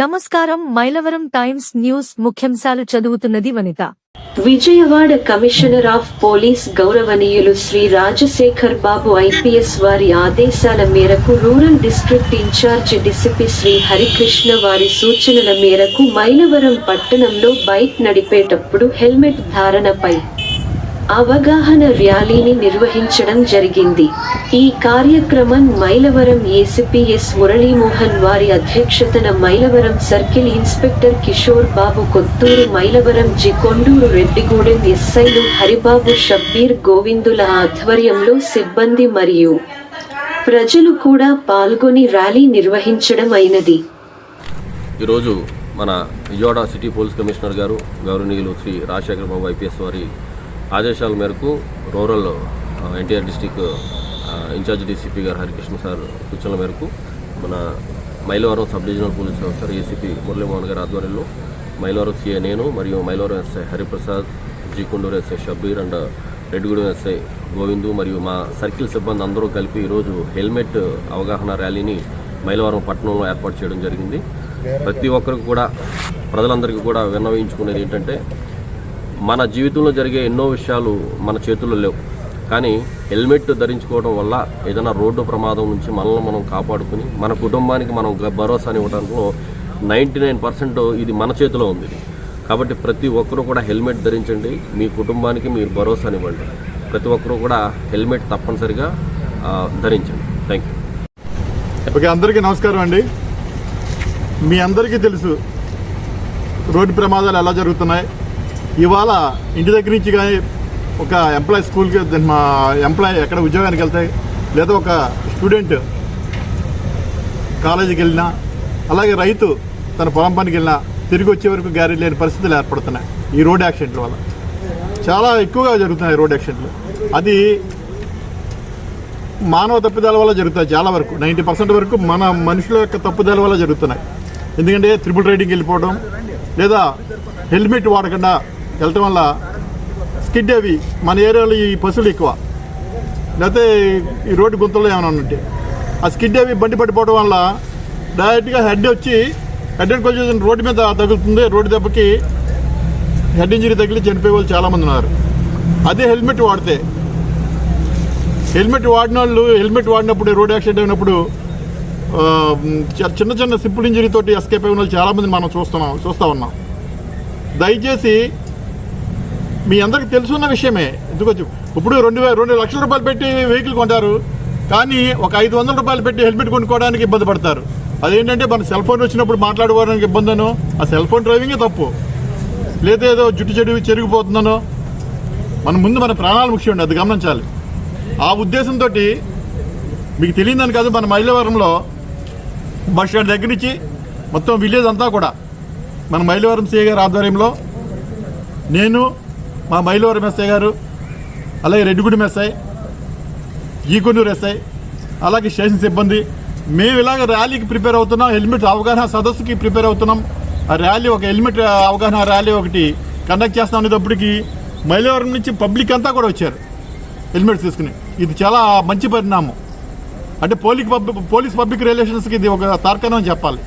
నమస్కారం Mylavaram times News ముఖ్యాంశాలు చదువుతున్నది Vanitha. Vijayawada commissioner of police గౌరవనీయులు శ్రీ రాజశేఖర్ బాబు ఐపీఎస్ వారి ఆదేశాల మేరకు rural district in charge DCP Shri Harikrishna వారి సూచనల మేరకు మైలవరం పట్టణంలో బైక్ నడిపేటప్పుడు హెల్మెట్ ధారణపై అవగాహన ర్యాలీని నిర్వహించడం జరిగింది. ఈ కార్యక్రమం మైలవరం ఏసీపీఎస్ మురళీమోహన్ వారి అధ్యక్షతన Mylavaram circle inspector Kishore Babu Kothuru Mylavaram G Konduru Reddigudem ఎస్ఐలు హరిబాబు షబ్బీర్ గోవిందుల ఆధ్వర్యంలో సిబ్బంది మరియు ప్రజలు కూడా పాల్గొని ర్యాలీ నిర్వహించడం అయినది. ఈరోజు మన విజయవాడ సిటీ పోలీస్ కమిషనర్ గారు గౌరవనీయులు శ్రీ రాజశేఖర బాబు ఐపీఎస్ వారి ఆదేశాల మేరకు rural NTR district in charge DCP గారు హరికృష్ణ సార్ సూచనల మేరకు మన Mylavaram sub divisional police officer ACP Muralimohan గారి ఆధ్వర్యంలో మైలవరం సీఏ నేను మరియు Mylavaram SI Hariprasad G SI Shabbir and Reddigudem SI Govindu మరియు మా సర్కిల్ సిబ్బంది అందరూ కలిపి ఈరోజు హెల్మెట్ అవగాహన ర్యాలీని మైలవరం పట్టణంలో ఏర్పాటు చేయడం జరిగింది. ప్రతి ఒక్కరికి కూడా ప్రజలందరికీ కూడా విన్నవించుకునేది ఏంటంటే మన జీవితంలో జరిగే ఎన్నో విషయాలు మన చేతుల్లో లేవు. కానీ హెల్మెట్ ధరించుకోవడం వల్ల ఏదైనా రోడ్డు ప్రమాదం నుంచి మనల్ని మనం కాపాడుకుని మన కుటుంబానికి మనం గ- భరోసాని ఇవ్వడంలో నైంటీ నైన్ పర్సెంట్ ఇది మన చేతిలో ఉంది. కాబట్టి ప్రతి ఒక్కరూ కూడా హెల్మెట్ ధరించండి. మీ కుటుంబానికి మీరు భరోసానివ్వండి ప్రతి ఒక్కరూ కూడా హెల్మెట్ తప్పనిసరిగా ధరించండి. థ్యాంక్ యూ ఓకే అందరికీ నమస్కారం అండి. మీ అందరికీ తెలుసు రోడ్డు ప్రమాదాలు ఎలా జరుగుతున్నాయి. ఇవాళ ఇంటి దగ్గర నుంచి కానీ ఒక ఎంప్లాయీ స్కూల్కి దాని మా ఎంప్లాయీ ఎక్కడ ఉద్యోగానికి వెళ్తాయి లేదా ఒక స్టూడెంట్ కాలేజీకి వెళ్ళినా అలాగే రైతు తన పొలం పనికి వెళ్ళినా తిరిగి వచ్చే వరకు గ్యారీ లేని పరిస్థితులు ఏర్పడుతున్నాయి ఈ రోడ్ యాక్సిడెంట్ల వల్ల. చాలా ఎక్కువగా జరుగుతున్నాయి రోడ్ యాక్సిడెంట్లు అది మానవ తప్పిదాల వల్ల జరుగుతాయి చాలా వరకు. నైంటీ పర్సెంట్ వరకు మన మనుషుల యొక్క తప్పుదల వల్ల జరుగుతున్నాయి. ఎందుకంటే త్రిపుల్ రైడింగ్ వెళ్ళిపోవడం లేదా హెల్మెట్ వాడకుండా వెళ్ళటం వల్ల స్కిడ్ అవి మన ఏరియాలో ఈ పశువులు ఎక్కువ. లేకపోతే ఈ రోడ్డు గుంతల్లో ఏమైనా ఉంటే. ఆ స్కిడ్ అవి బండి పడిపోవడం వల్ల డైరెక్ట్గా హెడ్ వచ్చి హెడ్ అండ్ కొంచెం రోడ్డు మీద తగులుతుంది రోడ్డు దెబ్బకి హెడ్ ఇంజరీ తగిలి చనిపోయే వాళ్ళు చాలామంది ఉన్నారు. అదే హెల్మెట్ వాడితే హెల్మెట్ వాడిన వాళ్ళు హెల్మెట్ వాడినప్పుడు రోడ్ యాక్సిడెంట్ అయినప్పుడు చిన్న చిన్న సింపుల్ ఇంజరీ తోటి ఎస్కేప్ అయిన వాళ్ళు చాలామంది మనం చూస్తున్నాం చూస్తూ ఉన్నాం. దయచేసి మీ అందరికి తెలుసున్న విషయమే. ఎందుకొచ్చు ఇప్పుడు రెండు రెండు లక్షల రూపాయలు పెట్టి వెహికల్ కొంటారు కానీ ఒక ఐదు వందల రూపాయలు పెట్టి హెల్మెట్ కొనుక్కోవడానికి ఇబ్బంది పడతారు. అదేంటంటే మన సెల్ ఫోన్ వచ్చినప్పుడు మాట్లాడుకోవడానికి ఇబ్బందను ఆ సెల్ ఫోన్ డ్రైవింగే తప్పు. లేదా ఏదో జుట్టు చెడు చెరిగిపోతుందనో. మన ముందు మన ప్రాణాలు ముఖ్యం అది గమనించాలి. ఆ ఉద్దేశంతో మీకు తెలియదని కాదు మన మైలవరంలో బస్ స్టాండ్ దగ్గర నుంచి మొత్తం విలేజ్ అంతా కూడా. మన మైలవరం సిఐ గారి ఆధ్వర్యంలో నేను మా మైలవరం ఎస్ఐ గారు అలాగే రెడ్డిగూడెం ఎస్ఐ ఈకొన్నూరు ఎస్ఐ అలాగే స్టేషన్ సిబ్బంది మేము ఇలాగ ర్యాలీకి ప్రిపేర్ అవుతున్నాం హెల్మెట్ అవగాహన సదస్సుకి ప్రిపేర్ అవుతున్నాం. ఆ ర్యాలీ ఒక హెల్మెట్ అవగాహన ర్యాలీ ఒకటి కండక్ట్ చేస్తాం అనేటప్పటికి మైలవరం నుంచి పబ్లిక్ అంతా కూడా వచ్చారు హెల్మెట్స్ తీసుకుని. ఇది చాలా మంచి పరిణామం. అంటే పోలీస్ పబ్లిక్ పోలీస్ పబ్లిక్ రిలేషన్స్కి ఇది ఒక తార్కాణం చెప్పాలి.